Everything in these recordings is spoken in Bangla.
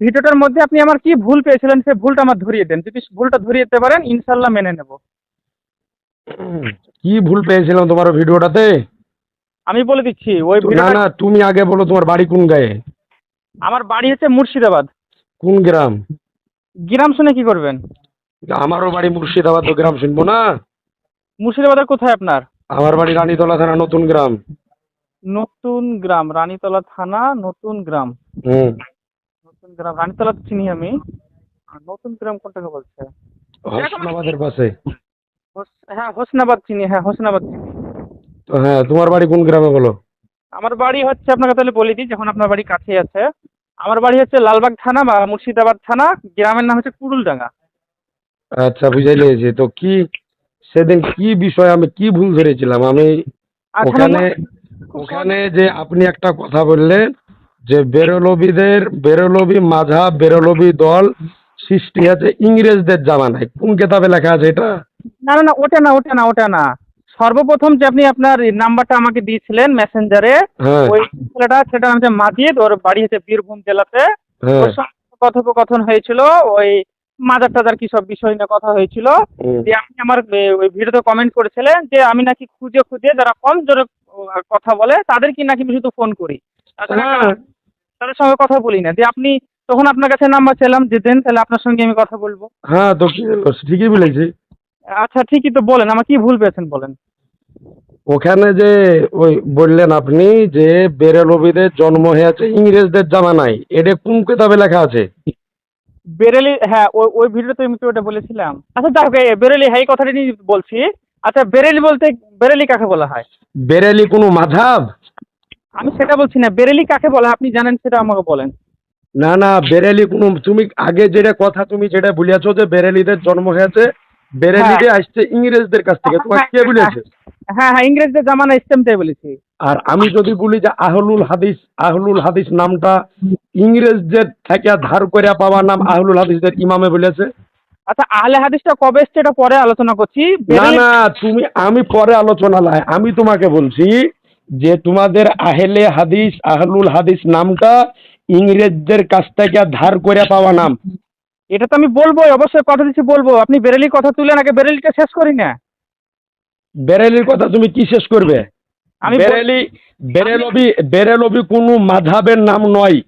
ভিডিওটার মধ্যে আপনি আমার কি ভুল পেয়েছিলেন সে ভুলটা আমার ধরিয়ে দেন। যদি ভুলটা ধরিয়ে দিতে পারেন ইনশাল্লাহ মেনে নেব। কি ভুল পেয়েছিলাম তোমার ভিডিওটাতে? আমি বলে দিচ্ছি ওই না না তুমি আগে বলো তোমার বাড়ি কোন গায়ে? আমার বাড়ি হচ্ছে মুর্শিদাবাদ। কোন গ্রাম? গ্রাম শুনে কি করবেন? আমারও বাড়ি মুর্শিদাবাদ তো গ্রাম শুনব না? মুর্শিদাবাদের কোথায় আপনার? আমার বাড়ি রানীতলা থানা নতুন গ্রাম। নতুন গ্রাম রানীতলা থানা নতুন গ্রাম। হুম। রানীতলা তো চিনি আমি। নতুন গ্রাম কোনটাকে বলছে? হোসনাবাদের পাশে। হ্যাঁ হোসনাবাদ চিনি হ্যাঁ হোসনাবাদ চিনি। তো হ্যাঁ তোমার বাড়ি কোন গ্রামে বলো? আমার বাড়ি হচ্ছে আপনাকে তাহলে বলে দিই যখন আপনার বাড়ি কাছেই আছে। আমার বাড়ি হচ্ছে লালবাগ থানা বা মুর্শিদাবাদ থানা গ্রামের নাম হচ্ছে কুড়ুলডাঙ্গা। আচ্ছা বুঝে নিয়েছি তো কি সেদিন কি বিষয় আমি কি ভুল ধরেছিলাম? আমি ওখানে ওখানে যে আপনি একটা কথা বললেন যে বেরলবিদের বেরলবি মাঝাব বেরলবি দল সৃষ্টি আছে ইংরেজদের জামানায়। কোন কেতাবে লেখা আছে এটা? না না না ওটা না ওটা না ওটা না। সর্বপ্রথম যে আপনি আপনার নাম্বারটা আমাকে দিয়েছিলেন মেসেঞ্জারে হ্যাঁ। ওই ছেলেটা সেটা নাম হচ্ছে মাজিদ ওর বাড়ি হচ্ছে বীরভূম জেলাতে। হ্যাঁ। ওর সঙ্গে কথোপকথন হয়েছিল ওই মাজার টাজার কি সব বিষয় নিয়ে কথা হয়েছিল। যে আপনি আমার ওই ভিডিওতে কমেন্ট করেছিলেন যে আমি নাকি খুঁজে খুঁজে যারা কম জোরে কথা বলে তাদের কি নাকি আমি শুধু ফোন করি। তাদের সঙ্গে কথা বলি না। যে আপনি তখন আপনার কাছে নাম্বার চাইলাম যে দেন তাহলে আপনার সঙ্গে আমি কথা বলব। হ্যাঁ তো? ঠিকই বলেছি। আচ্ছা ঠিকই তো বলেন আমার কি ভুল পেয়েছেন বলেন? ওখানে যে ওই বললেন আপনি যে বেরলবিদের জন্ম হয়েছে ইংরেজদের জামানায় এটা কোন কেতাবে লেখা আছে? বেরেলি হ্যাঁ ওই ওই ভিডিওতে আমি তো ওটা বলেছিলাম। আচ্ছা যাক বেরেলি হ্যাঁ এই কথাটা নিয়ে বলছি। আচ্ছা বেরেলি বলতে বেরেলি কাকে বলা হয়? বেরেলি কোনো মাঝাব? আমি সেটা বলছি না। বেরেলি কাকে বলা? হয় আপনি জানেন সেটা আমাকে বলেন। না না বেরেলি কোনো তুমি আগে যেটা কথা তুমি যেটা বলিয়াছো যে বেরেলিদের জন্ম হয়েছে বেরেলিতে আসছে ইংরেজদের কাছ থেকে। তোমার কে বলেছে? হ্যাঁ হ্যাঁ ইংরেজদের জামানা স্টেমটাই বলেছি। আর আমি যদি বলি যে আহলুল হাদিস আহলুল হাদিস নামটা ইংরেজদের থেকে ধার করে পাওয়া নাম আহলুল হাদিসদের ইমামে বলেছে। আচ্ছা আহলে হাদিসটা কবে এটা পরে আলোচনা করছি। না না তুমি আমি পরে আলোচনা লাই। আমি তোমাকে বলছি যে তোমাদের আহলে হাদিস আহলুল হাদিস নামটা ইংরেজদের কাছ থেকে ধার করে পাওয়া নাম। এটা তো আমি বলব অবশ্যই কথা দিচ্ছি বলব। আপনি বেরেলির কথা তুলেন আগে বেরেলিটা শেষ করি না। বেরেলির কথা তুমি কি শেষ করবে? আমি বেরেলি বেরেলবি বেরেলবি কোনো মাধাবের নাম নয়।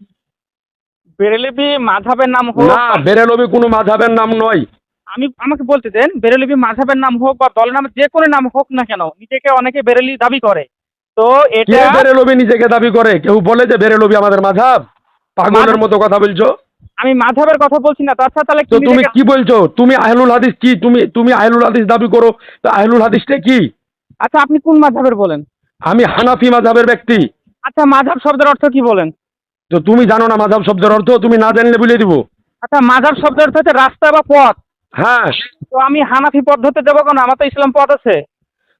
বেরেলিবি মাধাবের নাম হোক না বেরেলবি কোনো মাধাবের নাম নয়। আমি আমাকে বলতে দেন বেরেলিবি মাধাবের নাম হোক বা দলের নাম যে কোনো নাম হোক না কেন নিজেকে অনেকে বেরেলি দাবি করে। তো এটা বেরেলবি নিজেকে দাবি করে? কেউ বলে যে বেরেলবি আমাদের পাগলের মতো কথা বলছো? আমি কথা বলছি না তাছাড়া তাহলে তো তুমি কি বলছো? তুমি আহলুল হাদিস কি? তুমি তুমি আহলুল হাদিস দাবি করো? তো আহলুল হাদিসটা কি? আচ্ছা আপনি কোন মাধাবের বলেন? আমি হানাফি মাধাবের ব্যক্তি। আচ্ছা মাধাব শব্দের অর্থ কি বলেন? তো তুমি জানো না মাধাব শব্দের অর্থ? তুমি না জানলে বলে দিব। আচ্ছা মাধাব শব্দের অর্থ হচ্ছে রাস্তা বা পথ। হ্যাঁ। তো আমি হানাফি পথ ধরতে দেবো কেন? আমার তো ইসলাম পথ আছে।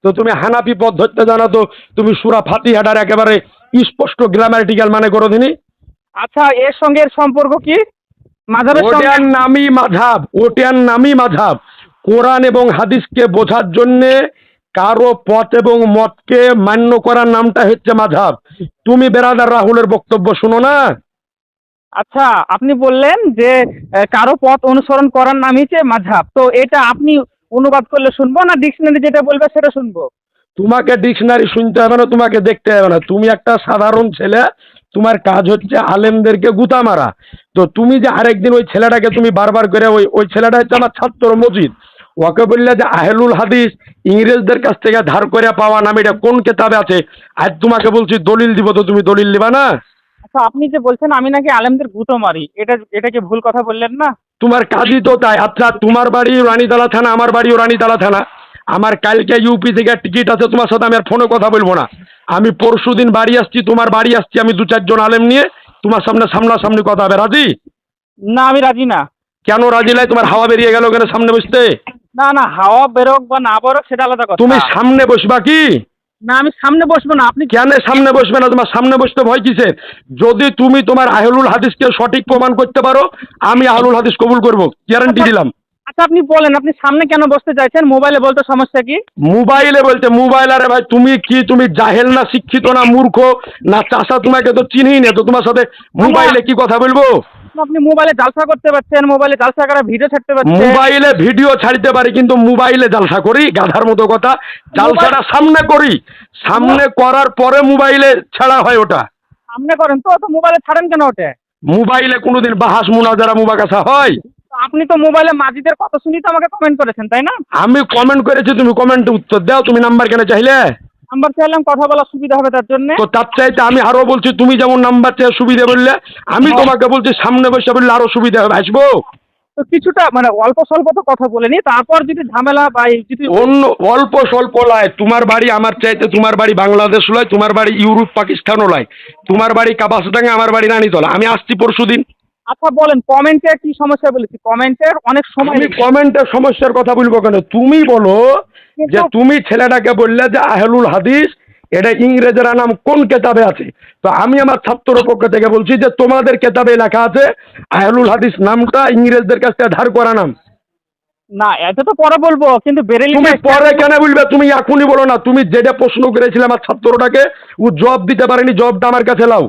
তো তুমি হানাফি পথ ধরতে জানো তো তুমি সুরা ফাতিহাটার একেবারে স্পষ্ট গ্রামাটিক্যাল মানে করো দিনি। আচ্ছা এর সঙ্গে এর সম্পর্ক কি? ওটার নামই মাধাব ওটার নামই মাধাব কোরআন এবং হাদিসকে বোঝার জন্যে কারও পথ এবং মতকে মান্য করার নামটা হচ্ছে মাধাব তুমি বেরাদার রাহুলের বক্তব্য শুনো না? আচ্ছা আপনি বললেন যে কারও পথ অনুসরণ করার নামই হচ্ছে মাঝহাব তো এটা আপনি অনুবাদ করলে শুনব না ডিকশনারি যেটা বলবে সেটা শুনব? তোমাকে ডিকশনারি শুনতে হবে না, তোমাকে দেখতে হবে না। তুমি একটা সাধারণ ছেলে, তোমার কাজ হচ্ছে আলেমদেরকে গুতা মারা। তো তুমি যে আরেকদিন ওই ছেলেটাকে তুমি বারবার করে ওই ওই ছেলেটা হচ্ছে আমার ছাত্র মজিদ। ওকে বললে যে, আহলুল হাদিস, ইংরেজদের কাছ থেকে ধার করে পাওয়া নাম এটা কোন কেতাবে আছে? আজ তোমাকে বলছি, দলিল দিব তো তুমি দলিল দিবা না? আচ্ছা আপনি যে বলছেন আমি নাকি আলেমদের গুঁতো মারি। এটা এটা কি ভুল কথা বললেন না? তোমার কাজই তো তাই। আচ্ছা তোমার বাড়ি রানীতলা থানা আমার বাড়িও রানীতলা থানা। আমার কালকে ইউপি থেকে টিকিট আছে তোমার সাথে আমি আর ফোনে কথা বলব না। আমি পরশু দিন বাড়ি আসছি তোমার বাড়ি আসছি আমি দু চারজন আলেম নিয়ে তোমার সামনে সামনাসামনি কথা হবে। রাজি? না আমি রাজি না। কেন রাজি নাই? তোমার হাওয়া বেরিয়ে গেল ওখানে সামনে বসতে? না না হাওয়া বেরোক বা না বেরোক সেটা আলাদা কথা। তুমি সামনে বসবা কি? না আমি সামনে বসবো না আপনি কেন সামনে বসবে না? তোমার সামনে বসতে ভয় কিসের? যদি তুমি তোমার আহলুল হাদিসকে সঠিক প্রমাণ করতে পারো আমি আহলুল হাদিস কবুল করব। গ্যারান্টি দিলাম। আচ্ছা আপনি বলেন আপনি সামনে কেন বসতে চাইছেন? মোবাইলে বলতে সমস্যা কি? মোবাইলে বলতে মোবাইল আরে ভাই তুমি কি তুমি জাহেল না শিক্ষিত না মূর্খ? না চাষা তোমাকে তো চিনিই না তো তোমার সাথে মোবাইলে কি কথা বলব? আপনি মোবাইলে জালসা করতে পারছেন মোবাইলে জালসা করা ভিডিও ছাড়তে পারছেন। মোবাইলে ভিডিও ছাড়তে পারি কিন্তু মোবাইলে জালসা করি গাধার মতো কথা। জালসাটা সামনে করি সামনে করার পরে মোবাইলে ছাড়া হয় ওটা। সামনে করেন তো তো মোবাইলে ছাড়েন কেন ওটা? মোবাইলে কোনোদিন বাহাস মুনাজারা মুবাকাসা হয়। আপনি তো মোবাইলে মাজিদের কথা শুনি তো আমাকে কমেন্ট করেছেন তাই না? আমি কমেন্ট করেছি তুমি কমেন্টে উত্তর দাও তুমি নাম্বার কেন চাইলে? নাম্বার চাইলাম কথা বলার সুবিধা হবে তার জন্য। তো তার চাইতে আমি আরও বলছি তুমি যেমন নাম্বার চেয়ে সুবিধা বললে আমি তোমাকে বলছি সামনে বসে বললে আরও সুবিধা হবে আসব? তো কিছুটা মানে অল্প স্বল্প তো কথা বলেনি তারপর যদি ঝামেলা বা যদি অন্য অল্প স্বল্প লয় তোমার বাড়ি আমার চাইতে তোমার বাড়ি বাংলাদেশ লয় তোমার বাড়ি ইউরোপ পাকিস্তানও লয় তোমার বাড়ি কাপাসডাঙ্গা আমার বাড়ি রানীতলা আমি আসছি পরশু দিন। আচ্ছা বলেন কমেন্টে কি সমস্যা বলেছি? কমেন্টের অনেক সময় কমেন্টের সমস্যার কথা বলব কেন? তুমি বলো যে তুমি ছেলেটাকে বললে যে আহলুল হাদিস এটা ইংরেজেরা নাম কোন কেতাবে আছে? তো আমি আমার ছাত্র পক্ষ থেকে বলছি যে তোমাদের কেতাবে লেখা আছে আহলুল হাদিস নামটা ইংরেজদের কাছ থেকে ধার করা নাম। না এটা তো পরে বলব কিন্তু বেরেলি তুমি পরে কেন বলবে? তুমি এখনই বলো না তুমি যেটা প্রশ্ন করেছিলে আমার ছাত্রটাকে ও জব দিতে পারেনি জবটা আমার কাছে লাও।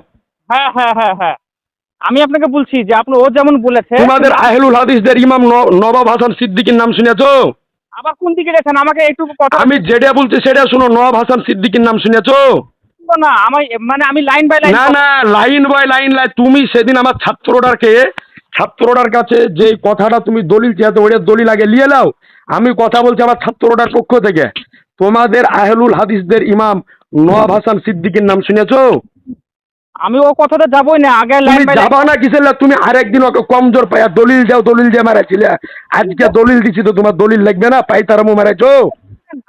হ্যাঁ হ্যাঁ হ্যাঁ হ্যাঁ। আমি আপনাকে বলছি যে আপনি ও যেমন বলেছে তোমাদের আহলুল হাদিসদের ইমাম নবাব হাসান সিদ্দিকীর নাম শুনেছো? আবার কোন দিকে গেছেন? আমাকে এইটুকু কথা আমি যেটা বলছি সেটা শুনো নবাব হাসান সিদ্দিকীর নাম শুনেছো? না আমি মানে আমি লাইন বাই লাইন না না লাইন বাই লাইন লাইন তুমি সেদিন আমার ছাত্রটাকে ছাত্রটার কাছে যে কথাটা তুমি দলিল চেয়েছো ওটা দলিল আগে নিয়ে নাও। আমি কথা বলছি আমার ছাত্রটার পক্ষ থেকে। তোমাদের আহলুল হাদিসদের ইমাম নওয়াব হাসান সিদ্দিকীর নাম শুনেছো? আমি ও কথাটা যাবই না আগে লাইন তুমি যাবা না কিসের তুমি আরেকদিন ওকে কমজোর পাইয়া দলিল যাও দলিল যে মারাইছিলে। আজকে দলিল দিছি তো তোমার দলিল লাগবে না পাইতারামো মারাইছো।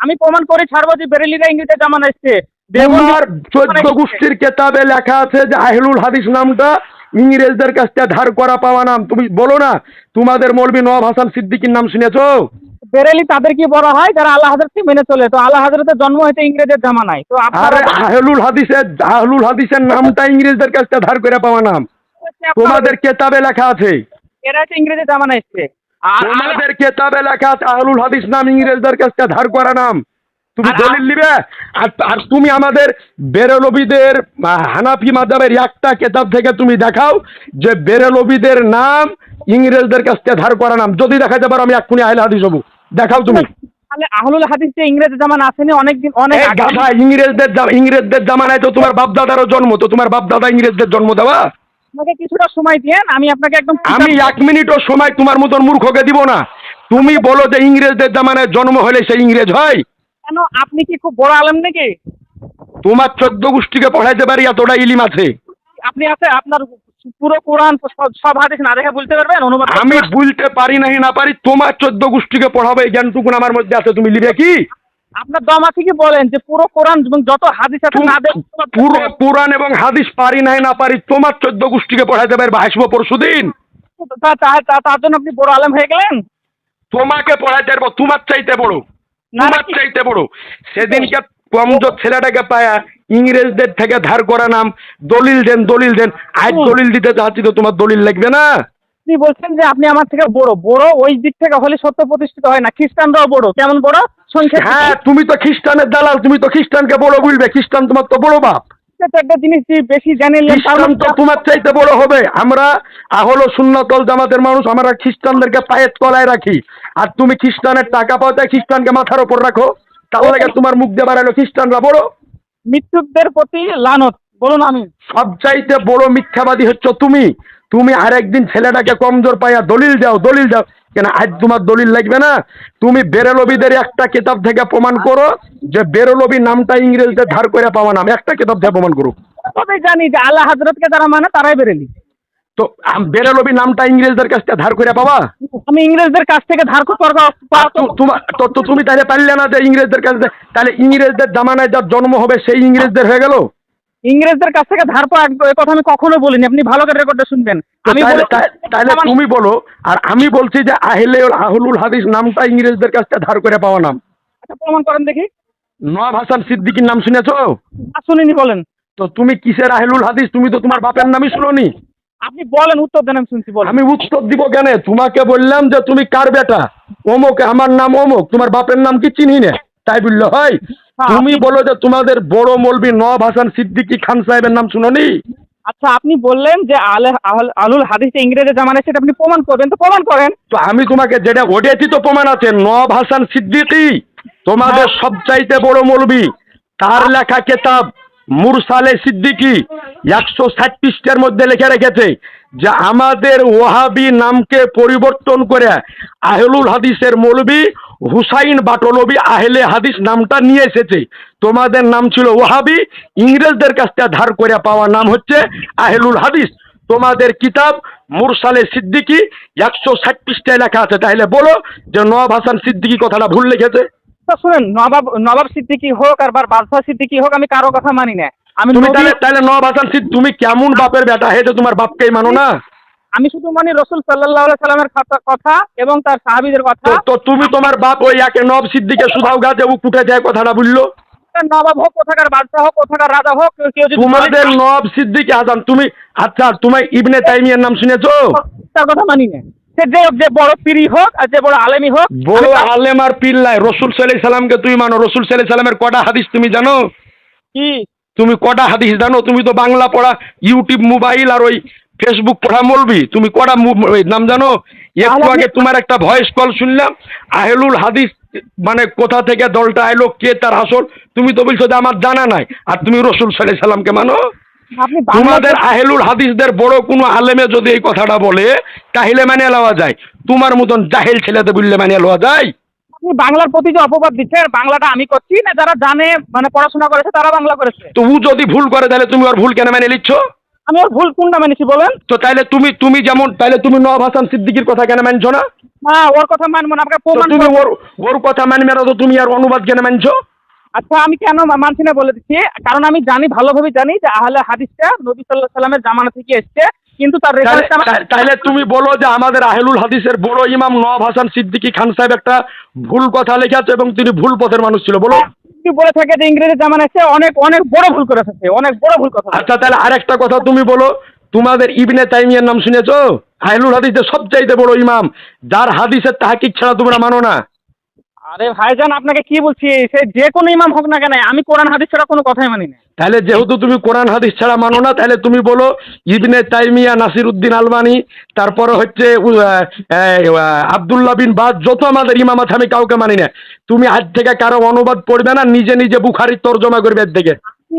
আমি প্রমাণ করে ছাড়বো যে বেরেলিরা ইংরেজের জামানা এসছে তোমার চোদ্দ গোষ্ঠীর কেতাবে লেখা আছে যে আহলুল হাদিস নামটা ইংরেজদের কাছ থেকে ধার করা পাওয়া নাম। তুমি বলো না তোমাদের মৌলবী নওয়াব হাসান সিদ্দিকীর নাম শুনেছো? বেরেলি তাদের কি বলা হয়? যারা আল্লাহ হাজরতকে মেনে চলে। তো আল্লাহ হাজরতের জন্ম হয়েছে ইংরেজের জামানায় তো আরে আহলুল হাদিসের আহলুল হাদিসের নামটা ইংরেজদের কাছ থেকে ধার করে পাওয়া নাম। তোমাদের কেতাবে লেখা আছে। এরা হচ্ছে ইংরেজের জামানা এসছে তোমাদের কেতাবে লেখা আছে আহলুল হাদিস নাম ইংরেজদের কাছ থেকে ধার করা নাম। তুমি দলিল নিবে? আর আর তুমি আমাদের বেরলবিদের হানাফি মাদাবের একটা কেতাব থেকে তুমি দেখাও যে বেরলবিদের নাম ইংরেজদের কাছ থেকে ধার করা নাম। যদি দেখাতে পারো আমি এক্ষুনি আহলে হাদিস হব। দেখাও তুমি। তাহলে আহলুল হাদিস যে ইংরেজের জামানা আসেনি অনেকদিন অনেক গাধা ইংরেজদের ইংরেজদের জামানায় তো তোমার বাপদাদারও জন্ম তো তোমার বাপদাদা ইংরেজদের জন্ম দেওয়া? কিছুটা সময় আমি আপনাকে একদম আমি এক মিনিটও সময় তোমার মতন মূর্খকে দিব না। তুমি বলো যে ইংরেজদের জামানায় জন্ম হলে সে ইংরেজ হয়? কেন আপনি কি খুব বড় আলেম নাকি? তোমার চোদ্দ গোষ্ঠীকে পড়াইতে পারি এতটা ইলিম আছে। আপনি আছে আপনার পুরো কোরআন সব- হাদিস না দেখে বলতে পারবেন অনুবাদ আমি? বলতে পারি নাহি না পারি তোমার চোদ্দ গোষ্ঠীকে পড়াবো এই জ্ঞানটুকুন আমার মধ্যে আছে তুমি লিবে কি? আপনার দম আছে কি বলেন যে পুরো কোরআন এবং যত হাদিস আছে না পুরো পুরাণ এবং হাদিস পারি নাই না পারি তোমার চোদ্দ গোষ্ঠীকে পড়াইতে পারব আসব পরশু দিন। তা- তা- তা- তার জন্য আপনি বড় আলেম হয়ে গেলেন? তোমাকে পড়াইতে পারব তোমার চাইতে বড় তোমার? চাইতে বড়। সেদিনকে কমজোর ছেলেটাকে পায়া ইংরেজদের থেকে ধার করা নাম দলিল দেন দলিল দেন। আজ দলিল দিতে চাচ্ছি তো তোমার দলিল লাগবে না? আপনি বলছেন যে আপনি আমার থেকে বড়। বড় ওই দিক থেকে হলে সত্য প্রতিষ্ঠিত হয় না। খ্রিস্টানরাও বড়। কেমন বড়? সংখ্যা হ্যাঁ তুমি তো খ্রিস্টানের দালাল তুমি তো খ্রিস্টানকে বড় বলবে। খ্রিস্টান তোমার তো বড় বাপ। একটা জিনিস বেশি জানিলেন খ্রিস্টান তো তোমার চাইতে বড় হবে। আমরা আহলো সুন্নতল জামাতের মানুষ আমরা খ্রিস্টানদেরকে পায়ের তলায় রাখি। আর তুমি খ্রিস্টানের টাকা পাও তাই খ্রিস্টানকে মাথার উপর রাখো। কি তোমার মুখ দিয়ে বাড়ালো খ্রিস্টানরা বড় মৃত্যুকদের প্রতি লানত বলুন আমি। সবচাইতে বড় মিথ্যাবাদী হচ্ছ তুমি। তুমি আরেকদিন ছেলেটাকে কমজোর পাইয়া দলিল দাও দলিল দাও। কেন আজ তোমার দলিল লাগবে না? তুমি বেরেলবিদের একটা কিতাব থেকে প্রমাণ করো যে বেরেলবি নামটা ইংরেজদের ধার করে পাওয়া নাম একটা কিতাব থেকে প্রমাণ করো। তবে জানি যে আল্লাহ হাজরতকে যারা মানে তারাই বেরেলি। তো বেরেলবি নামটা ইংরেজদের কাছ থেকে ধার করে পাবা? আমি ইংরেজদের কাছ থেকে ধার তো- তুমি তাহলে পারলে না যে ইংরেজদের কাছে তাহলে ইংরেজদের জামানায় যার জন্ম হবে সেই ইংরেজদের হয়ে গেল? ইংরেজদের কাছ থেকে ধার পাওয়া কথা আমি কখনো বলিনি আপনি ভালো করে রেকর্ডটা শুনবেন। তাহলে তুমি বলো আর আমি বলছি যে আহলে আহলুল হাদিস নামটা ইংরেজদের কাছ থেকে ধার করে পাওয়া নাম। আচ্ছা, প্রমাণ করেন দেখি। নওয়াব হাসান সিদ্দিকীর নাম শুনেছো? শুনিনি বলেন। তো তুমি কিসের আহলুল হাদিস? তুমি তো তোমার বাপের নামই শুনোনি। আপনি বলেন উত্তর দেন আমি শুনছি বলেন। আমি উত্তর দিব কেন? তোমাকে বললাম যে তুমি কার বেটা? অমুক আমার নাম অমুক তোমার বাপের নাম কি চিনি না? তাই বলল হয় হ্যাঁ, তুমি বলো যে তোমাদের বড় মৌলবী নওয়াব হাসান সিদ্দিকী খান সাহেবের নাম শুনোনি আচ্ছা আপনি বললেন যে আলুল হাদিস ইংরেজি জামানে সেটা আপনি প্রমাণ করবেন। তো প্রমাণ করেন। তো আমি তোমাকে যেটা ওটাই তো প্রমাণ আছে নব হাসান সিদ্দিকী তোমাদের হ্যাঁ। সবচাইতে বড় মৌলবি। তার লেখা কেতাব মুরসালে সিদ্দিকী একশো ষাট মধ্যে লিখে রেখেছে যে আমাদের ওহাবি নামকে পরিবর্তন করে আহলুল হাদিসের মৌলবি হুসাইন বাটলবি আহলে হাদিস নামটা নিয়ে এসেছে। তোমাদের নাম ছিল ওহাবি ইংরেজদের কাছ থেকে ধার করে পাওয়া নাম হচ্ছে আহলুল হাদিস। তোমাদের কিতাব মুরসালে সিদ্দিকী একশো ষাট পৃষ্ঠায় লেখা আছে। তাহলে বলো যে নওয়াব হাসান সিদ্দিকি কথাটা ভুল লিখেছে। তো শুনেন নবাব নবাব সিদ্দিকী হোক আর বাদশাহ সিদ্দিকী হোক আমি কারও কথা মানি না। আমি তুমি তাহলে তাহলে নওয়াব হাসান সিদ্দিকী তুমি কেমন বাপের বেটা? হে যে তোমার বাপকেই মানো না। আমি শুধু মানি রসুল সাল্লাহ সাল্লামের কথা- এবং তার সাহাবিদের কথা। তো- তুমি তোমার বাপ ওই একে নব সিদ্দিকে সুধাও গাছে ও কুটে যায় কথাটা বুঝলো? নবাব হোক কোথাকার বাদশাহ হোক কোথাকার রাজা হোক কেউ যদি তোমাদের নব সিদ্দিকি হাসান তুমি আচ্ছা তুমি ইবনে তাইমিয়ার নাম শুনেছো? তার কথা মানি না। সে যে যে বড় পীরই হোক আর যে বড় আলেমই হোক বড় আলেম আর পিল্লাই রসুল সাল্লাহ সাল্লামকে তুমি মানো। রসুল সাল্লাহ সাল্লামের কটা হাদিস তুমি জানো? কি? তুমি কটা হাদিস জানো? তুমি তো বাংলা পড়া ইউটিউব মোবাইল আর ওই ফেসবুক পড়া বলবি তুমি কটা নাম জানো? একটু আগে তোমার একটা ভয়েস কল শুনলাম আহলুল হাদিস মানে কোথা থেকে দলটা এলো কে তার আসল তুমি তো বলছো যে আমার জানা নাই। আর তুমি রসুল সাল্লাহ সাল্লামকে মানো? তোমাদের আহলুল হাদিসদের বড় কোনো আলেমে যদি এই কথাটা বলে তাহলে মানে লওয়া যায়। তোমার মতন জাহেল ছেলেতে বললে মানে লওয়া যায়। আপনি বাংলার প্রতি যে অপবাদ দিচ্ছেন বাংলাটা আমি করছি না যারা জানে মানে পড়াশোনা করেছে তারা বাংলা করেছে? তো ও যদি ভুল করে তাহলে তুমি ওর ভুল কেন মেনে নিচ্ছ? আমি ওর ভুল কোনটা মেনেছি বলেন? তো তাহলে তুমি তুমি যেমন তাহলে তুমি নব হাসান সিদ্দিকির কথা কেন মানছো না? না ওর কথা মানবো না আপনাকে প্রমাণ তুমি ওর ওর কথা মানবে না তো তুমি আর অনুবাদ কেন মানছো? আচ্ছা আমি কেন মানছি না বলে দিচ্ছি। কারণ আমি জানি ভালোভাবে জানি যে আহলে হাদিসটা নবী সাল্লাহ সাল্লামের জামানা থেকে এসছে। কিন্তু তার তাহলে তুমি বলো যে আমাদের আহলুল হাদিসের বড় ইমাম নব হাসান সিদ্দিকী খান সাহেব একটা ভুল কথা লেখেছে এবং তিনি ভুল পথের মানুষ ছিল বলো। যদি বলে থাকে যে ইংরেজি জামানা এসে অনেক অনেক বড় ভুল করে ফেলছে অনেক বড় ভুল কথা। আচ্ছা তাহলে আরেকটা কথা তুমি বলো। তোমাদের ইবনে তাইমিয়ার নাম শুনেছো? আহলুল হাদিসের সবচাইতে বড় ইমাম। যার হাদিসের তাহাকিক ছাড়া তোমরা মানো না। আরে ভাইজান আপনাকে কি বলছি? সে যে কোনো ইমাম হোক না কেন আমি কোরআন হাদিস ছাড়া কোনো কথাই মানি না। তাহলে যেহেতু তুমি কোরআন হাদিস ছাড়া মানো না তাহলে তুমি বলো ইবনে তাইমিয়া নাসির উদ্দিন আলমানি তারপরে হচ্ছে আব্দুল্লাহ বিন বাদ যত আমাদের ইমাম আছে আমি কাউকে মানি না। তুমি আজ থেকে কারও অনুবাদ পড়বে না নিজে নিজে বুখারির তর্জমা করবে এর থেকে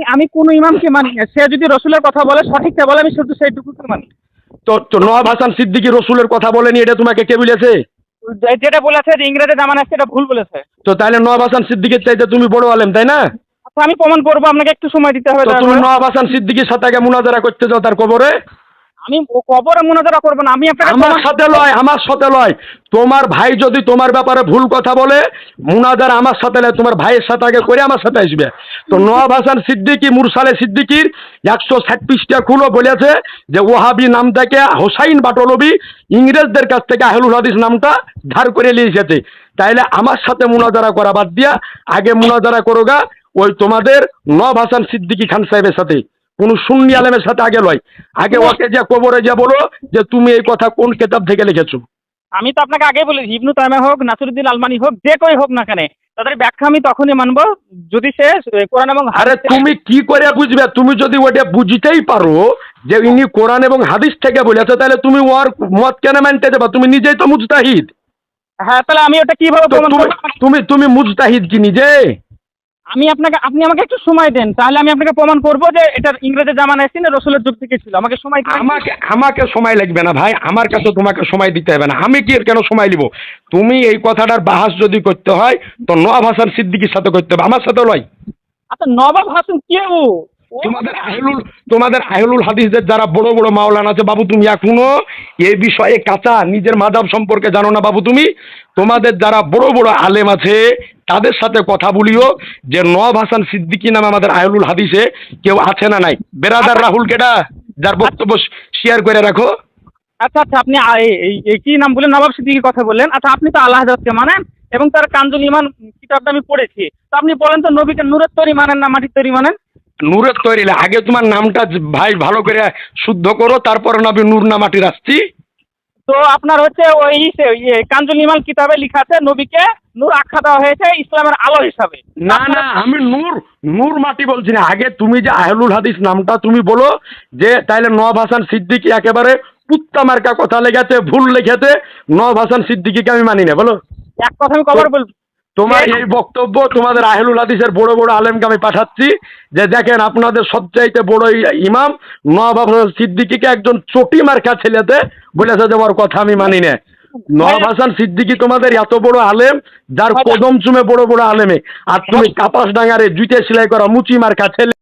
আমি- কোনো ইমামকে মানি না। সে যদি রসুলের কথা বলে সঠিকটা বলে আমি শুধু সেইটুকুকে মানি। তো নওয়াব হাসান সিদ্দিকী রসুলের কথা বলেনি এটা তোমাকে কে বলেছে? যেটা বলেছে ইংরেজি জামানা আছে এটা ভুল বলেছে। তো তাহলে নওয়াব হাসান সিদ্দিকের চাইতে তুমি বড় আলেম তাই না? আচ্ছা আমি প্রমাণ করব আপনাকে একটু সময় দিতে হবে তুমি। নওয়াব হাসান সিদ্দিকির সাথে আগে মুনাজারা করতে যাও তার কবরে। আমি কবরে মোনাজারা করব না আমি আপনাকে আমার সাথে লয় আমার সাথে লয়। তোমার ভাই যদি তোমার ব্যাপারে ভুল কথা বলে মুনাজার আমার সাথে লয় তোমার ভাইয়ের সাথে আগে করে আমার সাথে আসবে। তো নওয়াব হাসান সিদ্দিকী মুরসালে সিদ্দিকির একশো ষাট পৃষ্ঠা খুলো বলেছে যে ওহাবি নাম থেকে হোসাইন বাটলবি ইংরেজদের কাছ থেকে আহলুল হাদিস নামটা ধার করে নিয়ে এসেছে। তাইলে আমার সাথে মুনাজারা করা বাদ দিয়া আগে মুনাজারা করোগা ওই তোমাদের নওয়াব হাসান সিদ্দিকী খান সাহেবের সাথে। কোন সুন্নি আলেমের সাথে আগে লয়। আগে ওকে যে কবরে যে বলো যে তুমি এই কথা কোন কেতাব থেকে লিখেছো? আমি তো আপনাকে আগে বলি ইবনু তাইমা হোক নাসিরুদ্দিন আলমানি হোক যে কই হোক না কেন তাদের ব্যাখ্যা আমি তখনই মানবো যদি সে কোরআন এবং আরে তুমি কি করে বুঝবে? তুমি যদি ওটা বুঝতেই পারো যে ইনি কোরআন এবং হাদিস থেকে বলেছে তাহলে তুমি ওর মত কেন মানতে যাবা? তুমি নিজেই তো মুজতাহিদ। হ্যাঁ তাহলে আমি ওটা কীভাবে তুমি তুমি মুজতাহিদ কি নিজে? আমি আপনাকে আপনি আমাকে একটু সময় দেন তাহলে আমি আপনাকে প্রমাণ করব যে এটা ইংরেজি জামানায় ছিল না রসুলের যুগ থেকে ছিল। আমাকে সময়। আমাকে আমাকে সময় লাগবে না ভাই আমার কাছে তোমাকে সময় দিতে হবে না। আমি কি এর কেন সময় নিব তুমি এই কথাটার বাহাস যদি করতে হয় তো নবাব হাসান সিদ্দিকির সাথে করতে হবে আমার সাথে লয়। আচ্ছা নবাব হাসান কে ও- তোমাদের আহলুল তোমাদের আহলুল হাদিসদের যারা বড় বড় আছে, বাবু তুমি এখনও এই বিষয়ে কাঁচা, নিজের মাদাব সম্পর্কে জানো না বাবু তুমি? তোমাদের যারা বড় বড় আলেম আছে, তাদের সাথে কথা বলিও যে নওয়াব হাসান সিদ্দিকী নামে আমাদের আহলুল হাদিসে কেউ আছে না নাই। বেরাদার রাহুল কেডা? যার বক্তব্য শেয়ার করে রাখো। আচ্ছা আচ্ছা আপনি কি নাম বললেন? নবাব সিদ্দিকির কথা বললেন। আচ্ছা আপনি তো আল্লাহ হাজারকে মানেন এবং তার কাঞ্জুল ইমান কিতাবটা আমি পড়েছি। তো আপনি বলেন তো নবীকে নূরের মানেন না মাটির তৈরি মানেন? নূরের তৈরি আগে তোমার নামটা ভাই ভালো করে শুদ্ধ করো তারপরে নবী নূর না মাটির আসছি তো আপনার হচ্ছে ওই ইয়ে কাঞ্জুল ইমান কিতাবে লেখা আছে নবীকে নূর আখ্যা দেওয়া হয়েছে ইসলামের আলো হিসাবে। না না আমি নূর নূর মাটি বলছি না। আগে তুমি যে আহলুল হাদিস নামটা তুমি বলো যে তাইলে নব হাসান সিদ্দিকি একেবারে কুত্তা মার্কা কথা লেগেছে ভুল লিখেছে নব হাসান সিদ্দিকিকে আমি মানি না বলো। এক কথা আমি কবার বলব তোমার এই বক্তব্য তোমাদের আহেলুল হাদিসের বড় বড় আলেমকে আমি পাঠাচ্ছি যে দেখেন আপনাদের সবচাইতে বড় ইমাম নবাব হাসান সিদ্দিকিকে একজন চটি মার্কা ছেলেতে বলেছে যে ওর কথা আমি মানি না। নবাব হাসান সিদ্দিকি তোমাদের এত বড় আলেম যার কদম চুমে বড় বড় আলেমে। আর তুমি কাপাস ডাঙারে জুতে সেলাই করা মুচি মার্কা ছেলে